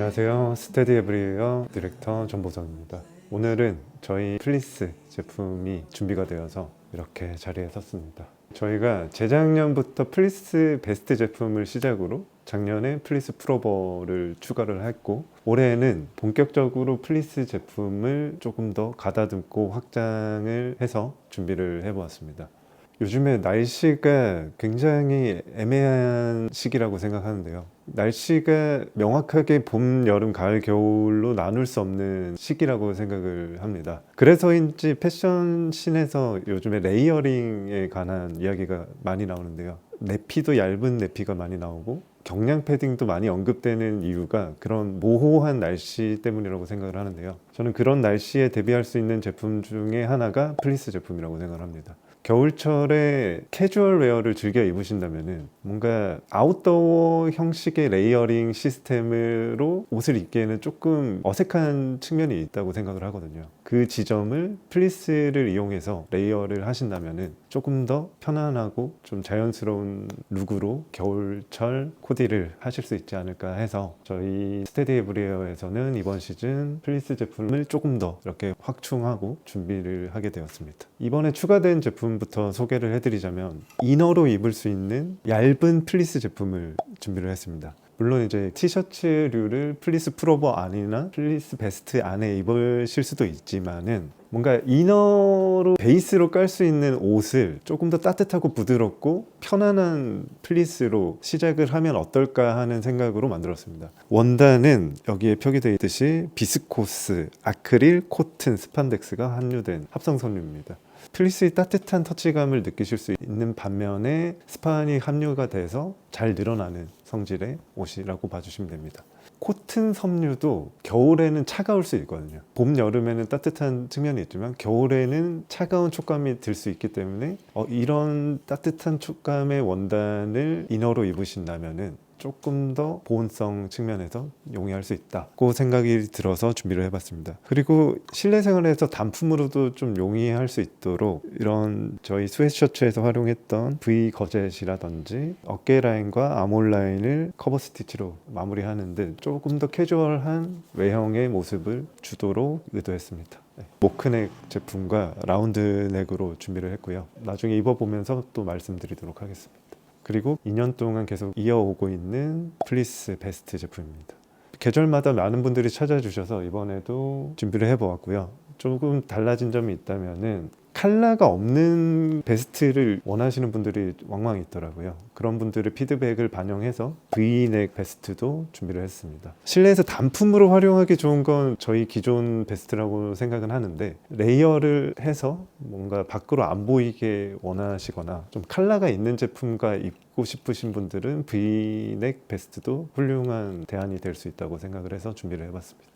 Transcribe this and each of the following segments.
안녕하세요. 스테디 에브리웨어 디렉터 전보성입니다. 오늘은 저희 플리스 제품이 준비가 되어서 이렇게 자리에 섰습니다. 저희가 재작년부터 플리스 베스트 제품을 시작으로 작년에 플리스 프로버를 추가를 했고 올해는 본격적으로 플리스 제품을 조금 더 가다듬고 확장을 해서 준비를 해보았습니다. 요즘에 날씨가 굉장히 애매한 시기라고 생각하는데요. 날씨가 명확하게 봄, 여름, 가을, 겨울로 나눌 수 없는 시기라고 생각을 합니다. 그래서인지 패션 씬에서 요즘에 레이어링에 관한 이야기가 많이 나오는데요. 내피도 얇은 내피가 많이 나오고 경량 패딩도 많이 언급되는 이유가 그런 모호한 날씨 때문이라고 생각을 하는데요. 저는 그런 날씨에 대비할 수 있는 제품 중에 하나가 플리스 제품이라고 생각을 합니다. 겨울철에 캐주얼 웨어를 즐겨 입으신다면은 뭔가 아웃도어 형식의 레이어링 시스템으로 옷을 입기에는 조금 어색한 측면이 있다고 생각을 하거든요. 그 지점을 플리스를 이용해서 레이어를 하신다면은 조금 더 편안하고 좀 자연스러운 룩으로 겨울철 코디를 하실 수 있지 않을까 해서 저희 스테디 에브리어에서는 이번 시즌 플리스 제품 을 조금 더 이렇게 확충하고 준비를 하게 되었습니다. 이번에 추가된 제품부터 소개를 해드리자면 이너로 입을 수 있는 얇은 플리스 제품을 준비를 했습니다. 물론 이제 티셔츠류를 플리스 프로버 안이나 플리스 베스트 안에 입으실 수도 있지만은 뭔가 이너로 베이스로 깔 수 있는 옷을 조금 더 따뜻하고 부드럽고 편안한 플리스로 시작을 하면 어떨까 하는 생각으로 만들었습니다. 원단은 여기에 표기되어 있듯이 비스코스, 아크릴, 코튼, 스판덱스가 함유된 합성 섬유입니다. 플리스의 따뜻한 터치감을 느끼실 수 있는 반면에 스판이 함유가 돼서 잘 늘어나는 성질의 옷이라고 봐주시면 됩니다. 코튼 섬유도 겨울에는 차가울 수 있거든요. 봄, 여름에는 따뜻한 측면이 있지만 겨울에는 차가운 촉감이 들 수 있기 때문에 어, 이런 따뜻한 촉감의 원단을 이너로 입으신다면은 조금 더 보온성 측면에서 용이할 수 있다고 생각이 들어서 준비를 해봤습니다. 그리고 실내 생활에서 단품으로도 좀 용이할 수 있도록 이런 저희 스웨트셔츠에서 활용했던 V 거젯이라든지 어깨 라인과 아몰 라인을 커버 스티치로 마무리하는 듯 조금 더 캐주얼한 외형의 모습을 주도록 의도했습니다. 네. 모크넥 제품과 라운드 넥으로 준비를 했고요. 나중에 입어보면서 또 말씀드리도록 하겠습니다. 그리고 2년 동안 계속 이어오고 있는 플리스 베스트 제품입니다. 계절마다 많은 분들이 찾아주셔서 이번에도 준비를 해보았고요. 조금 달라진 점이 있다면은 칼라가 없는 베스트를 원하시는 분들이 왕왕 있더라고요. 그런 분들의 피드백을 반영해서 V넥 베스트도 준비를 했습니다. 실내에서 단품으로 활용하기 좋은 건 저희 기존 베스트라고 생각은 하는데 레이어를 해서 뭔가 밖으로 안 보이게 원하시거나 좀 칼라가 있는 제품과 입고 싶으신 분들은 V넥 베스트도 훌륭한 대안이 될 수 있다고 생각을 해서 준비를 해봤습니다.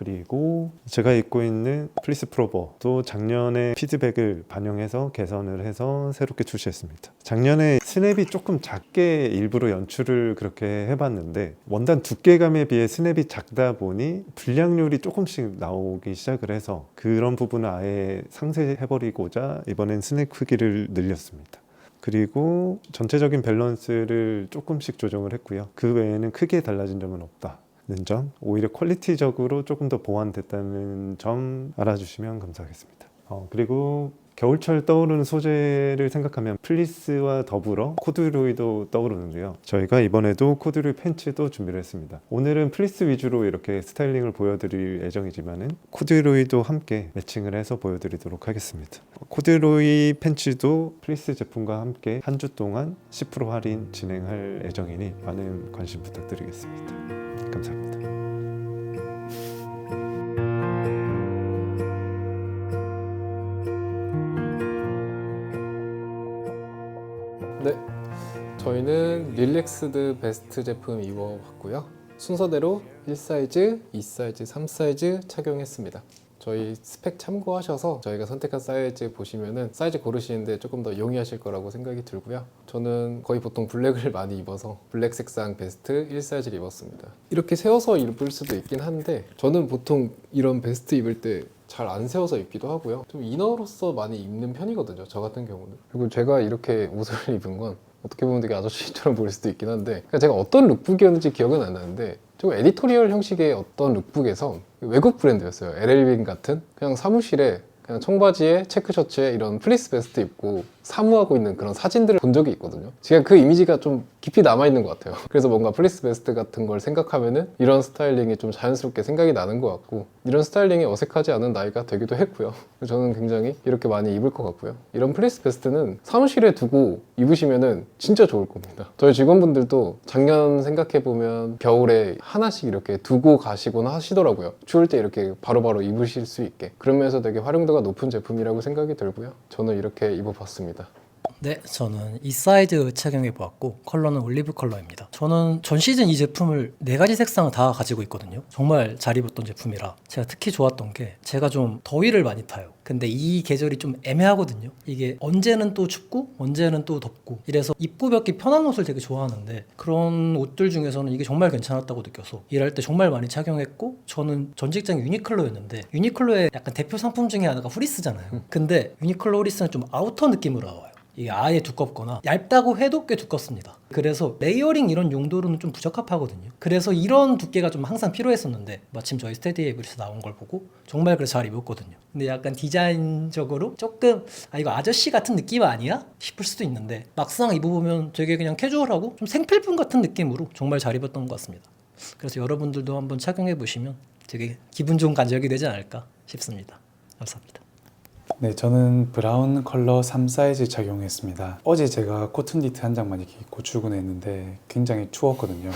그리고 제가 입고 있는 플리스 프로버도 작년에 피드백을 반영해서 개선을 해서 새롭게 출시했습니다. 작년에 스냅이 조금 작게 일부러 연출을 그렇게 해봤는데 원단 두께감에 비해 스냅이 작다 보니 불량률이 조금씩 나오기 시작을 해서 그런 부분을 아예 상쇄해버리고자 이번엔 스냅 크기를 늘렸습니다. 그리고 전체적인 밸런스를 조금씩 조정을 했고요. 그 외에는 크게 달라진 점은 없다. 는 점, 오히려 퀄리티적으로 조금 더 보완됐다는 점 알아주시면 감사하겠습니다. 어, 그리고 겨울철 떠오르는 소재를 생각하면 플리스와 더불어 코드루이도 떠오르는데요. 저희가 이번에도 코드루이 팬츠도 준비를 했습니다. 오늘은 플리스 위주로 이렇게 스타일링을 보여드릴 예정이지만은 코드루이도 함께 매칭을 해서 보여드리도록 하겠습니다. 코드루이 팬츠도 플리스 제품과 함께 한 주 동안 10% 할인 진행할 예정이니 많은 관심 부탁드리겠습니다. 감사합니다. 네, 저희는 릴렉스드 베스트 제품 입어봤고요. 순서대로 1사이즈, 2사이즈, 3사이즈 착용했습니다. 저희 스펙 참고하셔서 저희가 선택한 사이즈 보시면은 사이즈 고르시는데 조금 더 용이하실 거라고 생각이 들고요. 저는 거의 보통 블랙을 많이 입어서 블랙 색상 베스트 1사이즈를 입었습니다. 이렇게 세워서 입을 수도 있긴 한데 저는 보통 이런 베스트 입을 때 잘 안 세워서 입기도 하고요. 좀 이너로서 많이 입는 편이거든요. 저 같은 경우는. 그리고 제가 이렇게 옷을 입은 건 어떻게 보면 되게 아저씨처럼 보일 수도 있긴 한데 그러니까 제가 어떤 룩북이었는지 기억은 안 나는데 좀 에디토리얼 형식의 어떤 룩북에서 외국 브랜드였어요. LL빈 같은 그냥 사무실에 그냥 청바지에 체크 셔츠에 이런 플리스 베스트 입고 사무하고 있는 그런 사진들을 본 적이 있거든요. 제가 그 이미지가 좀 깊이 남아 있는 것 같아요. 그래서 뭔가 플리스 베스트 같은 걸 생각하면은 이런 스타일링이 좀 자연스럽게 생각이 나는 것 같고 이런 스타일링이 어색하지 않은 나이가 되기도 했고요. 저는 굉장히 이렇게 많이 입을 것 같고요. 이런 플리스 베스트는 사무실에 두고 입으시면은 진짜 좋을 겁니다. 저희 직원분들도 작년 생각해 보면 겨울에 하나씩 이렇게 두고 가시거나 하시더라고요. 추울 때 이렇게 바로 바로 입으실 수 있게 그러면서 되게 활용도가 높은 제품이라고 생각이 들고요. 저는 이렇게 입어봤습니다. 네, 저는 이 사이즈 착용해 보았고 컬러는 올리브 컬러입니다. 저는 전 시즌 이 제품을 네 가지 색상을 다 가지고 있거든요. 정말 잘 입었던 제품이라 제가 특히 좋았던 게 제가 좀 더위를 많이 타요. 근데 이 계절이 좀 애매하거든요. 이게 언제는 또 춥고 언제는 또 덥고 이래서 입고 벗기 편한 옷을 되게 좋아하는데 그런 옷들 중에서는 이게 정말 괜찮았다고 느껴서 일할 때 정말 많이 착용했고 저는 전 직장이 유니클로였는데 유니클로의 약간 대표 상품 중에 하나가 후리스잖아요. 근데 유니클로 후리스는 좀 아우터 느낌으로 나와요. 이게 아예 두껍거나 얇다고 해도 꽤 두껍습니다. 그래서 레이어링 이런 용도로는 좀 부적합하거든요. 그래서 이런 두께가 좀 항상 필요했었는데 마침 저희 스테디 에이블에서 나온 걸 보고 정말 그래서 잘 입었거든요. 근데 약간 디자인적으로 조금 아 이거 아저씨 같은 느낌 아니야? 싶을 수도 있는데 막상 입어보면 되게 그냥 캐주얼하고 좀 생필품 같은 느낌으로 정말 잘 입었던 것 같습니다. 그래서 여러분들도 한번 착용해 보시면 되게 기분 좋은 간적이 되지 않을까 싶습니다. 감사합니다. 네, 저는 브라운 컬러 3 사이즈 착용했습니다. 어제 제가 코튼 니트 한 장만 이렇게 입고 출근했는데 굉장히 추웠거든요.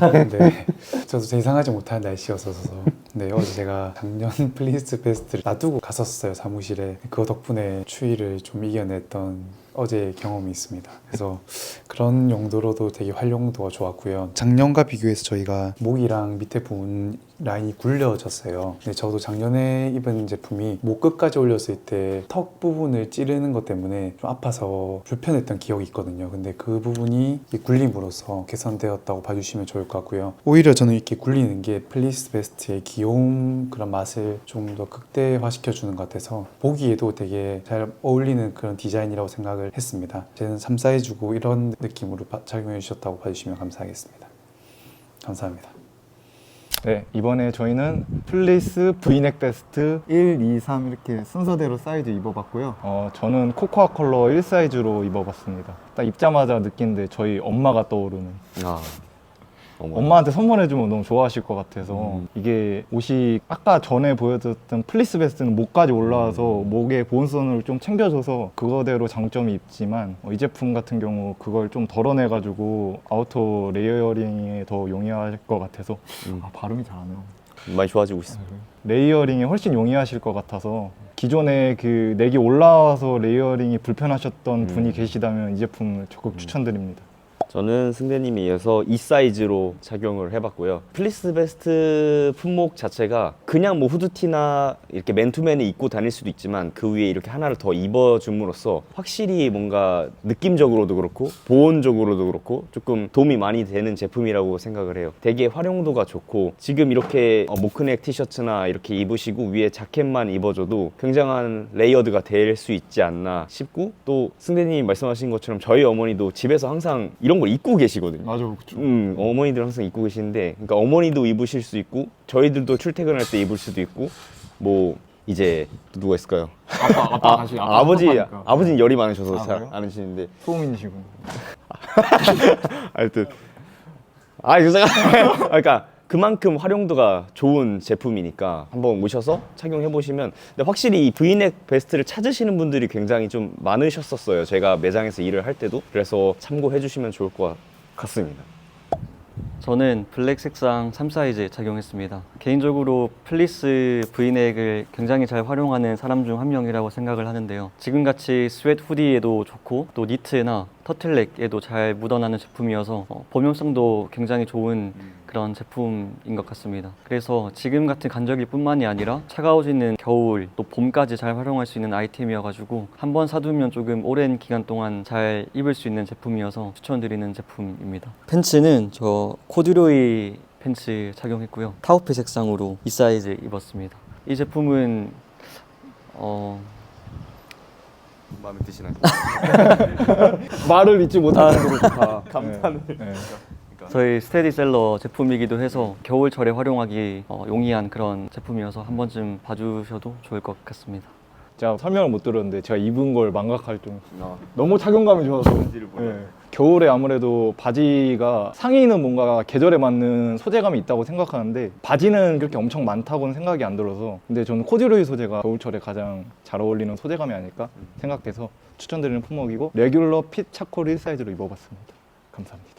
근데 저도 예상하지 못한 날씨였어서 네, 어제 제가 작년 플리스 베스트를 놔두고 갔었어요 사무실에. 그 덕분에 추위를 좀 이겨냈던 어제 경험이 있습니다. 그래서 그런 용도로도 되게 활용도가 좋았고요. 작년과 비교해서 저희가 목이랑 밑에 부분 라인이 굴려졌어요. 근데 저도 작년에 입은 제품이 목 끝까지 올렸을 때 턱 부분을 찌르는 것 때문에 좀 아파서 불편했던 기억이 있거든요. 근데 그 부분이 이 굴림으로써 개선되었다고 봐주시면 좋을 것 같고요. 오히려 저는 이렇게 굴리는 게 플리스 베스트의 귀여움 그런 맛을 좀 더 극대화시켜 주는 것 같아서 보기에도 되게 잘 어울리는 그런 디자인이라고 생각을 했습니다. 저는 3 사이즈고 이런 느낌으로 바- 착용해 주셨다고 봐주시면 감사하겠습니다. 감사합니다. 네, 이번에 저희는 플리스 브이넥 베스트 1, 2, 3 이렇게 순서대로 사이즈 입어봤고요. 어, 저는 코코아 컬러 1 사이즈로 입어봤습니다. 딱 입자마자 느낀데 저희 엄마가 떠오르는. 아, 어머. 엄마한테 선물해주면 너무 좋아하실 것 같아서 음. 이게 옷이 아까 전에 보여줬던 플리스 베스트는 목까지 올라와서 목에 보온선을 좀 챙겨줘서 그거대로 장점이 있지만 어, 이 제품 같은 경우 그걸 좀 덜어내가지고 아우터 레이어링에 더 용이할 것 같아서 음. 아, 발음이 잘 안 나와. 많이 좋아지고 있습니다. 레이어링이 훨씬 용이하실 것 같아서 기존에 그 넥이 올라와서 레이어링이 불편하셨던 음. 분이 계시다면 이 제품을 적극 추천드립니다. 저는 승대님에 이어서 이 사이즈로 착용을 해봤고요. 플리스 베스트 품목 자체가 그냥 뭐 후드티나 이렇게 맨투맨에 입고 다닐 수도 있지만 그 위에 이렇게 하나를 더 입어줌으로써 확실히 뭔가 느낌적으로도 그렇고 보온적으로도 그렇고 조금 도움이 많이 되는 제품이라고 생각을 해요. 되게 활용도가 좋고 지금 이렇게 어, 모크넥 티셔츠나 이렇게 입으시고 위에 자켓만 입어줘도 굉장한 레이어드가 될 수 있지 않나 싶고 또 승대님이 말씀하신 것처럼 저희 어머니도 집에서 항상 이런 걸 입고 계시거든요. 맞아, 음, 어머니들 항상 입고 계시는데, 그러니까 어머니도 입으실 수 있고, 저희들도 출퇴근할 때 입을 수도 있고, 뭐 이제 또 누가 있을까요? 아빠, 아빠 다시 아, 버지 아빠니까. 아버지는 열이 많으셔서 아, 잘 그래요? 안 하시는데, 소음인이시군. 하여튼 아 이거 생각, 그러니까 그만큼 활용도가 좋은 제품이니까 한번 오셔서 착용해 보시면, 근데 확실히 이 브이넥 베스트를 찾으시는 분들이 굉장히 좀 많으셨었어요. 제가 매장에서 일을 할 때도 그래서 참고해 주시면 좋을 것 같습니다. 저는 블랙 색상 3 사이즈 착용했습니다. 개인적으로 플리스 브이넥을 굉장히 잘 활용하는 사람 중 한 명이라고 생각을 하는데요. 지금같이 스웨트 후디에도 좋고 또 니트나 터틀넥에도 잘 묻어나는 제품이어서 어, 범용성도 굉장히 좋은 그런 제품인 것 같습니다. 그래서 지금 같은 간절기 뿐만이 아니라 차가워지는 겨울 또 봄까지 잘 활용할 수 있는 아이템이어가지고 한 번 사두면 조금 오랜 기간 동안 잘 입을 수 있는 제품이어서 추천드리는 제품입니다. 팬츠는 저 코듀로이 팬츠 착용했고요. 타우페 색상으로 이 사이즈 입었습니다. 이 제품은 어 마음에 드시나요? 말을 잊지 못할 정도로 좋다. 감탄을. 네. 저희 스테디셀러 제품이기도 해서 겨울철에 활용하기 어, 용이한 그런 제품이어서 한 번쯤 봐주셔도 좋을 것 같습니다. 제가 설명을 못 들었는데 제가 입은 걸 망각할 정 너무 착용감이 좋아서 예. 겨울에 아무래도 바지가 상의는 뭔가 계절에 맞는 소재감이 있다고 생각하는데 바지는 그렇게 엄청 많다고는 생각이 안 들어서 근데 저는 코듀로이 소재가 겨울철에 가장 잘 어울리는 소재감이 아닐까 생각돼서 추천드리는 품목이고 레귤러 핏 차콜 1사이즈로 입어봤습니다. 감사합니다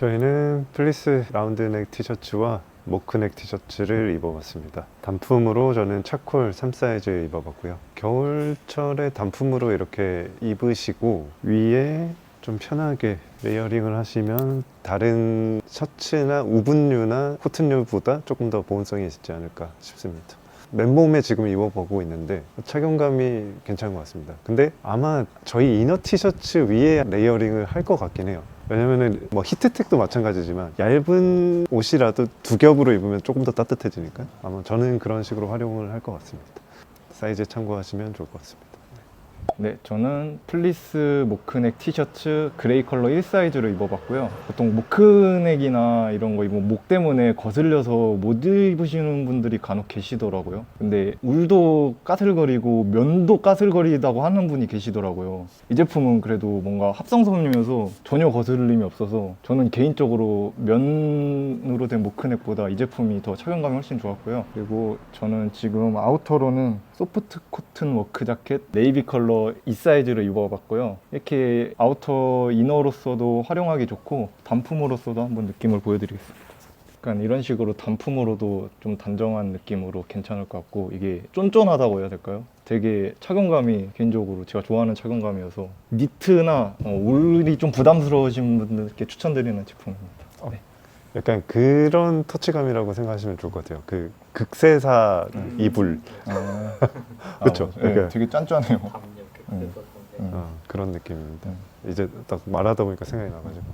저희는 플리스 라운드넥 티셔츠와 모크넥 티셔츠를 입어봤습니다. 단품으로 저는 차콜 3사이즈 입어봤고요. 겨울철에 단품으로 이렇게 입으시고 위에 좀 편하게 레이어링을 하시면 다른 셔츠나 우분류나 코튼류보다 조금 더 보온성이 있지 않을까 싶습니다. 맨몸에 지금 입어보고 있는데 착용감이 괜찮은 것 같습니다. 근데 아마 저희 이너 티셔츠 위에 레이어링을 할 것 같긴 해요. 왜냐면은 뭐 히트텍도 마찬가지지만 얇은 옷이라도 두 겹으로 입으면 조금 더 따뜻해지니까 아마 저는 그런 식으로 활용을 할 것 같습니다. 사이즈 참고하시면 좋을 것 같습니다. 네, 저는 플리스 모크넥 티셔츠 그레이 컬러 1사이즈로 입어봤고요. 보통 모크넥이나 이런 거 입으면 목 때문에 거슬려서 못 입으시는 분들이 간혹 계시더라고요. 근데 울도 까슬거리고 면도 까슬거리다고 하는 분이 계시더라고요. 이 제품은 그래도 뭔가 합성섬유여서 전혀 거슬림이 없어서 저는 개인적으로 면으로 된 모크넥보다 이 제품이 더 착용감이 훨씬 좋았고요. 그리고 저는 지금 아우터로는 소프트 코튼 워크 자켓 네이비 컬러 2사이즈를 입어봤고요. 이렇게 아우터 이너로서도 활용하기 좋고 단품으로서도 한번 느낌을 보여드리겠습니다. 약간 이런 식으로 단품으로도 좀 단정한 느낌으로 괜찮을 것 같고 이게 쫀쫀하다고 해야 될까요? 되게 착용감이 개인적으로 제가 좋아하는 착용감이어서 니트나 어, 울이 좀 부담스러우신 분들께 추천드리는 제품입니다. 네. 약간 그런 터치감이라고 생각하시면 좋을 것 같아요. 그 극세사 음. 이불 아, 그쵸. 아, 네, 그러니까- 되게 짠짠해요. 음. 음. 어, 그런 느낌입니다. 이제 딱 말하다 보니까 생각이 나가지고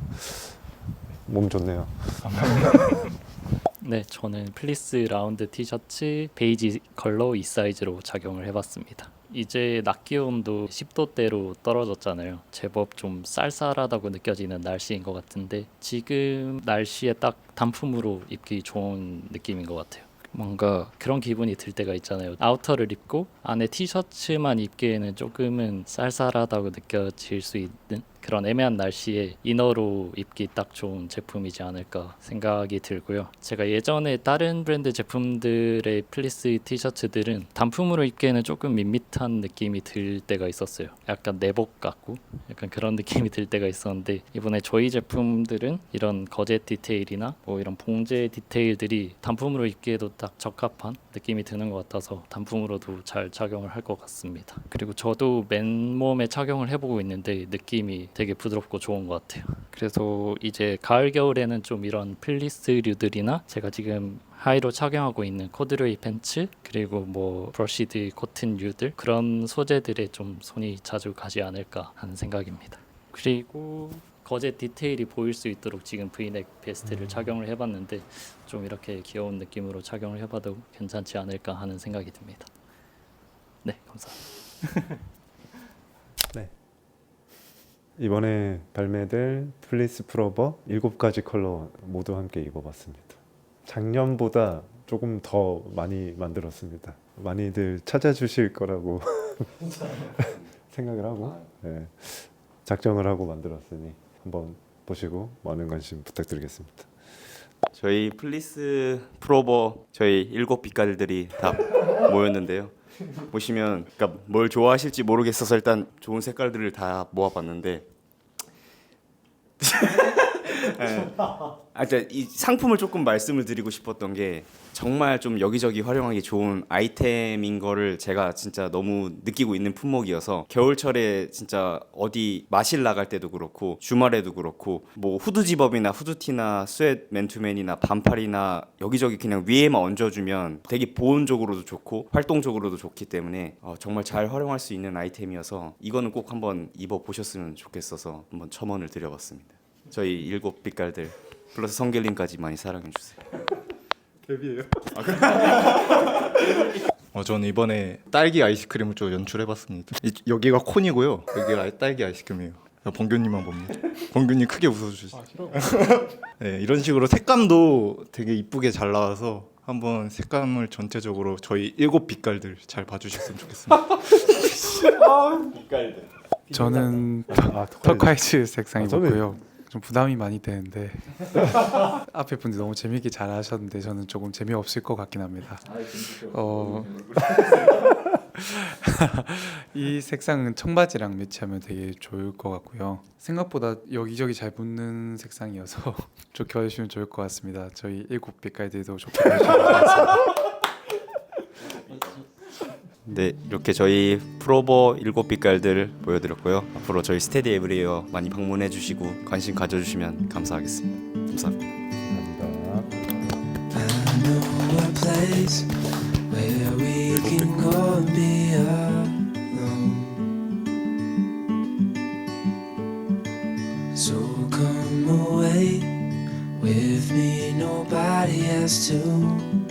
몸 좋네요. 네, 저는 플리스 라운드 티셔츠 베이지 컬러 2사이즈로 착용을 해봤습니다. 이제 낮 기온도 10도대로 떨어졌잖아요. 제법 좀 쌀쌀하다고 느껴지는 날씨인 것 같은데 지금 날씨에 딱 단품으로 입기 좋은 느낌인 것 같아요. 뭔가 그런 기분이 들 때가 있잖아요. 아우터를 입고 안에 티셔츠만 입기에는 조금은 쌀쌀하다고 느껴질 수 있는 그런 애매한 날씨에 이너로 입기 딱 좋은 제품이지 않을까 생각이 들고요. 제가 예전에 다른 브랜드 제품들의 플리스 티셔츠들은 단품으로 입기에는 조금 밋밋한 느낌이 들 때가 있었어요. 약간 내복 같고 약간 그런 느낌이 들 때가 있었는데 이번에 저희 제품들은 이런 거제 디테일이나 뭐 이런 봉제 디테일들이 단품으로 입기에도 딱 적합한 느낌이 드는 것 같아서 단품으로도 잘 착용을 할 것 같습니다. 그리고 저도 맨몸에 착용을 해보고 있는데 느낌이 되게 부드럽고 좋은 것 같아요. 그래서 이제 가을 겨울에는 좀 이런 플리스류들이나 제가 지금 하이로 착용하고 있는 코드로이 팬츠 그리고 뭐 브러시드 코튼류들 그런 소재들에 좀 손이 자주 가지 않을까 하는 생각입니다. 그리고 거제 디테일이 보일 수 있도록 지금 V넥 베스트를 착용을 해봤는데 좀 이렇게 귀여운 느낌으로 착용을 해봐도 괜찮지 않을까 하는 생각이 듭니다. 네, 감사합니다. 이번에 발매될 플리스 프로버 7가지 컬러 모두 함께 입어봤습니다. 작년보다 조금 더 많이 만들었습니다. 많이들 찾아주실 거라고 생각을 하고 네, 작정을 하고 만들었으니 한번 보시고 많은 관심 부탁드리겠습니다. 저희 플리스 프로버 저희 일곱 빛깔들이 다 모였는데요. 보시면 그러니까 뭘 좋아하실지 모르겠어서 일단 좋은 색깔들을 다 모아봤는데 네. 아, 일단 이 상품을 조금 말씀을 드리고 싶었던 게 정말 좀 여기저기 활용하기 좋은 아이템인 거를 제가 진짜 너무 느끼고 있는 품목이어서 겨울철에 진짜 어디 마실 나갈 때도 그렇고 주말에도 그렇고 뭐 후드 집업이나 후드티나 스웨트 맨투맨이나 반팔이나 여기저기 그냥 위에만 얹어주면 되게 보온적으로도 좋고 활동적으로도 좋기 때문에 어, 정말 잘 활용할 수 있는 아이템이어서 이거는 꼭 한번 입어 보셨으면 좋겠어서 한번 첨언을 드려봤습니다. 저희 일곱 빛깔들 플러스 성길님까지 많이 사랑해 주세요. 어, 저는 이번에 딸기 아이스크림을 좀 연출해봤습니다. 이- 여기가 콘이고요. 여기가 딸기 아이스크림이에요. 범규님만 봅니다. 범규님 크게 웃어주시. 네, 이런 식으로 색감도 되게 이쁘게 잘 나와서 한번 색감을 전체적으로 저희 일곱 빛깔들 잘 봐주셨으면 좋겠습니다. 저는 아, 터카이즈 색상 아, 저는- 입었고요. 좀 부담이 많이 되는데 앞에 분들 너무 재밌게 잘 하셨는데 저는 조금 재미없을 것 같긴 합니다. 어, 이 색상은 청바지랑 매치하면 되게 좋을 것 같고요. 생각보다 여기저기 잘 붙는 색상이어서 좋게 봐주시면 좋을 것 같습니다. 저희 일곱 빛깔들도 좋게 봐주시면 좋을 것 같습니다. 네, 이렇게 저희 프로버 일곱 빛깔들 보여드렸고요. 앞으로 저희 스테디 에브리웨어 많이 방문해 주시고 관심 가져주시면 감사하겠습니다. 감사합니다. I know. So come away with me, nobody has to.